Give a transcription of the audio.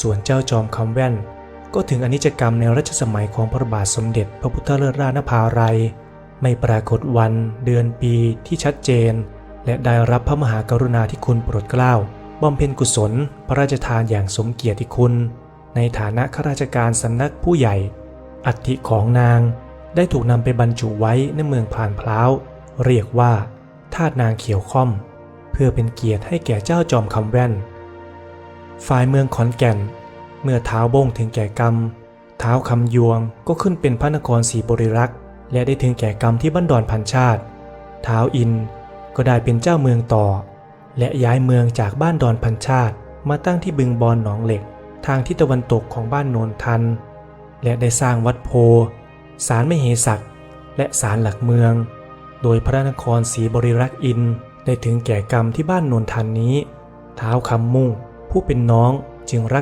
ส่วนเจ้าจอมคำแว่น ก็ถึงอนิจกรรมในรัชสมัยของพระบาทสมเด็จพระพุทธเลิศราชนภาลัย ไม่ปรากฏวันเดือนปีที่ชัดเจน และได้รับพระมหากรุณาธิคุณโปรดเกล้าบำเพ็ญกุศล พระราชทานอย่างสมเกียรติคุณ ในฐานะข้าราชการสำนักผู้ใหญ่ อัฐิของนางได้ถูกนำไปบรรจุไว้ในเมืองผ่านพล้าว เรียกว่าธาตุนางเขียวค่อม เพื่อเป็นเกียรติให้แก่เจ้าจอมคำแว่น ฝ่ายเมืองขอนแก่น เมื่อเท้าโบ้งถึงแก่กรรม เท้าคำยวงก็ขึ้นเป็นพระนครศรีบริรักษ์และได้ถึงแก่กรรมที่บ้านดอนพันชาติ เท้าอินก็ได้เป็นเจ้าเมืองต่อ และย้ายเมืองจากบ้านดอนพันชาติ มาตั้งที่บึงบอนหนองเหล็ก ทางทิศตะวันตกของบ้านโนนทัน และได้สร้างวัดโพศาลมเหสักและศาลหลักเมือง โดยพระนครศรีบริรักษ์อินได้ถึงแก่กรรมที่บ้านโนนทันนี้ เท้าคำมุ่ง ผู้เป็นน้องจึงรัก